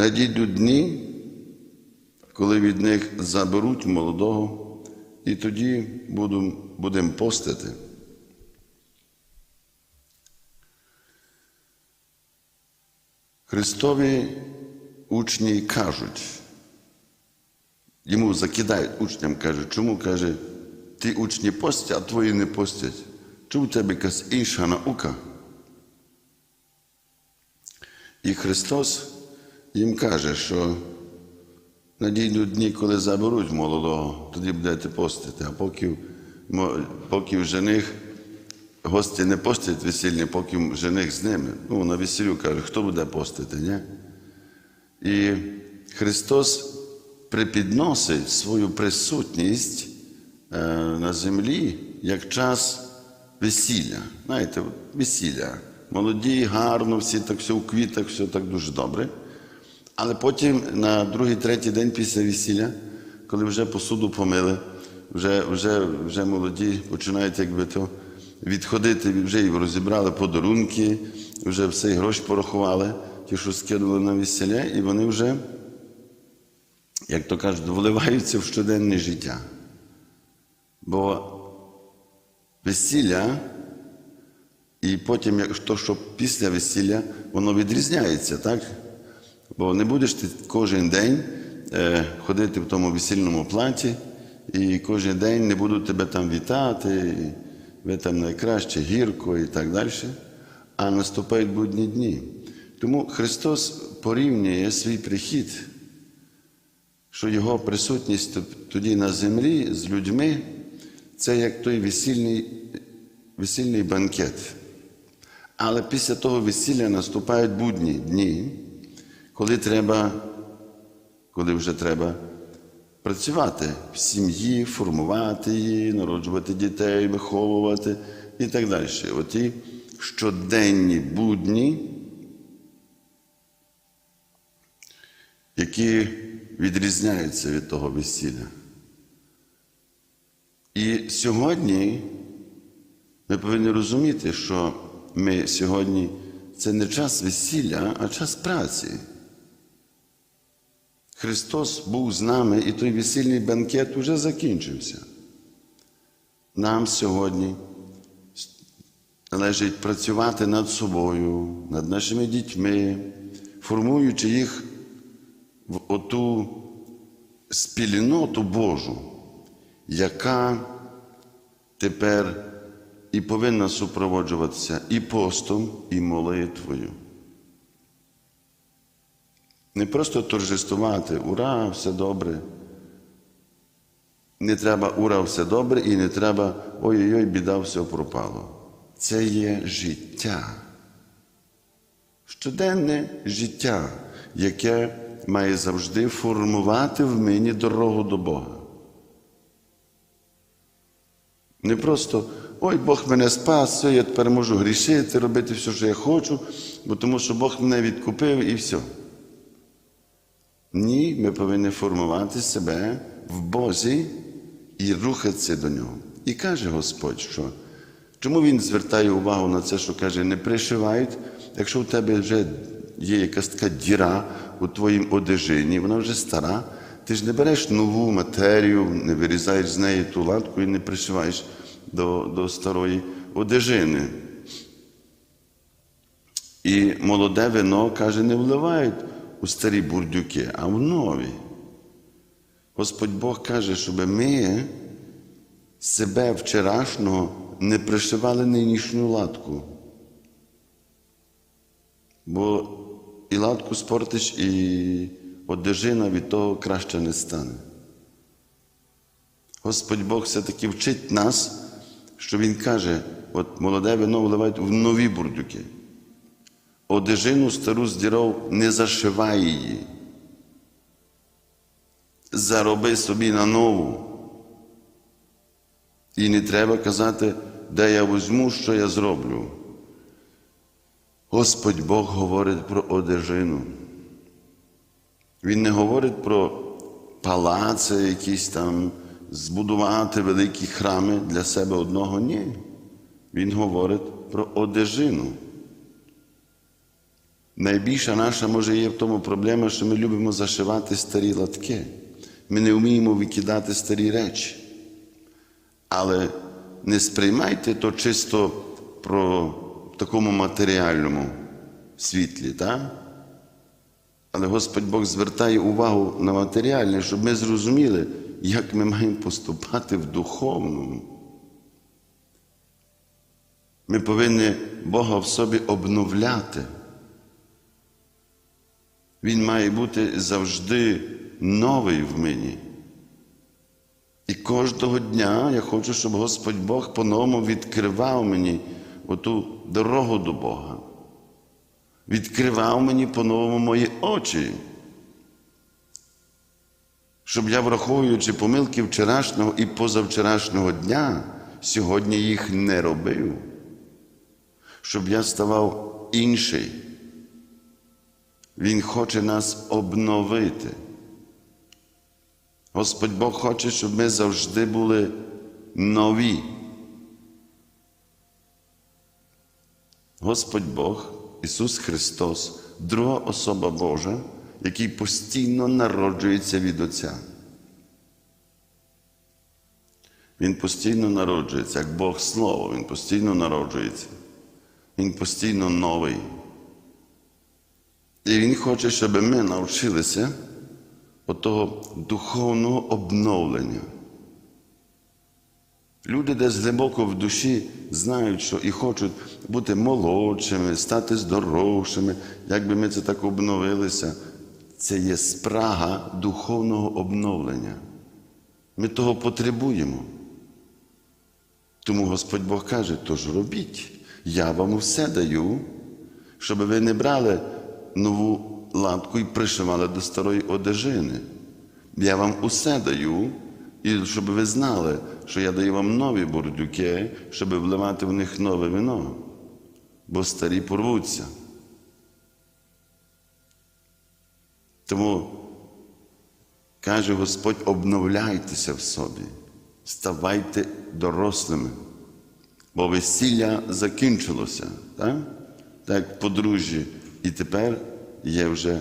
Надійдуть дні, коли від них заберуть молодого, і тоді будемо будем постити. Христові учні кажуть, йому закидають учням, кажуть, чому каже, ті учні постять, а твої не постять. Чому в тебе якась інша наука? І Христос їм каже, що надійдуть дні, коли заберуть молодого, тоді будете постити, а поки, поки жених гості не постять весільні, поки жених з ними. Ну, на весіллю каже, хто буде постити, ні? І Христос припідносить свою присутність е, на землі як час весілля. Знаєте, весілля. Молоді, гарно, всі так все у квітах, все так дуже добре. Але потім на другий, третій день після весілля, коли вже посуду помили, вже, вже, вже молоді починають якби то відходити, вже і розібрали подарунки, вже все гроші порахували, ті, що скинули на весілля, і вони вже, як то кажуть, вливаються в щоденне життя. Бо весілля і потім, як то, що після весілля, воно відрізняється, так? Бо не будеш ти кожен день е, ходити в тому весільному платі, і кожен день не будуть тебе там вітати, і ви там найкраще, гірко і так далі. А наступають будні дні. Тому Христос порівнює свій прихід, що Його присутність тоді на землі з людьми це як той весільний, весільний банкет. Але після того весілля наступають будні дні, коли треба, коли вже треба працювати в сім'ї, формувати її, народжувати дітей, виховувати і так далі. Оті щоденні будні, які відрізняються від того весілля. І сьогодні ми повинні розуміти, що ми сьогодні це не час весілля, а час праці. Христос був з нами, і той весільний банкет уже закінчився. Нам сьогодні належить працювати над собою, над нашими дітьми, формуючи їх в оту спільноту Божу, яка тепер і повинна супроводжуватися і постом, і молитвою. Не просто торжествувати, ура, все добре. Не треба ура, все добре, і не треба ой-ой-ой, біда, все пропало. Це є життя. Щоденне життя, яке має завжди формувати в мені дорогу до Бога. Не просто ой, Бог мене спас, все, я тепер можу грішити, робити все, що я хочу, бо тому що Бог мене відкупив і все. Ні, ми повинні формувати себе в Бозі і рухатися до нього. І каже Господь, що чому Він звертає увагу на це, що каже, не пришивають, якщо в тебе вже є якась така діра у твоїм одежині, вона вже стара, ти ж не береш нову матерію, не вирізаєш з неї ту латку і не пришиваєш до, до старої одежини. І молоде вино, каже, не вливають у старі бурдюки, а в нові. Господь Бог каже, щоб ми себе вчорашнього не пришивали нинішню латку. Бо і латку спортиш, і одежина від того краще не стане. Господь Бог все-таки вчить нас, що Він каже, от молоде вино вливають в нові бурдюки. Одежину стару здіров, не зашивай її. Зароби собі на нову. І не треба казати, де я візьму, що я зроблю. Господь Бог говорить про одежину. Він не говорить про палаци, якісь там, збудувати великі храми для себе одного. Ні. Він говорить про одежину. Найбільша наша може є в тому проблема, що ми любимо зашивати старі латки. Ми не вміємо викидати старі речі. Але не сприймайте то чисто про такому матеріальному світлі, так? Але Господь Бог звертає увагу на матеріальне, щоб ми зрозуміли, як ми маємо поступати в духовному. Ми повинні Бога в собі обновляти. Він має бути завжди новий в мені. І кожного дня я хочу, щоб Господь Бог по-новому відкривав мені оту дорогу до Бога. Відкривав мені по-новому мої очі. Щоб я, враховуючи помилки вчорашнього і позавчорашнього дня, сьогодні їх не робив. Щоб я ставав інший. Він хоче нас обновити. Господь Бог хоче, щоб ми завжди були нові. Господь Бог, Ісус Христос, друга особа Божа, який постійно народжується від Отця. Він постійно народжується, як Бог Слово, Він постійно народжується. Він постійно новий. І Він хоче, щоб ми навчилися отого духовного обновлення. Люди десь глибоко в душі знають, що і хочуть бути молодшими, стати здоровшими, як би ми це так обновилися. Це є спрага духовного обновлення. Ми того потребуємо. Тому Господь Бог каже, тож робіть, я вам все даю, щоб ви не брали нову латку і пришивали до старої одежини. Я вам усе даю, і щоб ви знали, що я даю вам нові бурдюки, щоб вливати в них нове вино, бо старі порвуться. Тому каже Господь, обновляйтеся в собі, ставайте дорослими, бо весілля закінчилося, так? так як і тепер є вже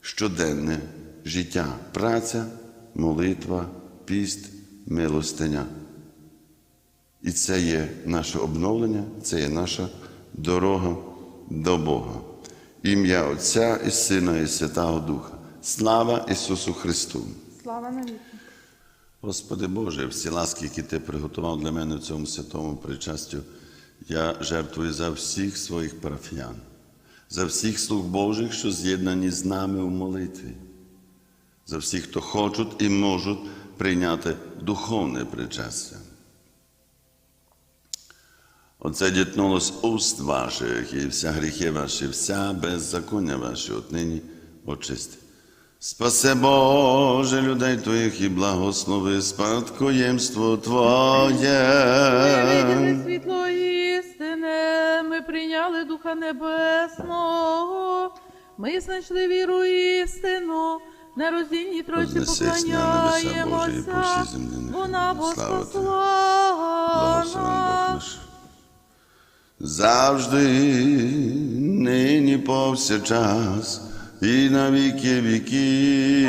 щоденне життя, праця, молитва, піст, милостиня. І це є наше обновлення, це є наша дорога до Бога. Ім'я Отця і Сина, і Святого Духа. Слава Ісусу Христу! Слава навіки. Господи Боже, всі ласки, які Ти приготував для мене в цьому святому причастю, я жертвую за всіх своїх парафіян, за всіх слуг Божих, що з'єднані з нами у молитві, за всіх, хто хочуть і можуть прийняти духовне причастя. Оце дітнуло з уст ваших, і вся гріхи ваші, вся беззаконня ваші отнині очисти. Спасе Боже людей Твоїх і благослови спадкоємство Твоє. Ми світло прийняли Духа Небесного, ми знайшли віру істину, на роздільній тройці поклоняємося, вона буде слава Ти. Богословна. Благословен Бог наш. Завжди, нині повсякчас, і на віки віків.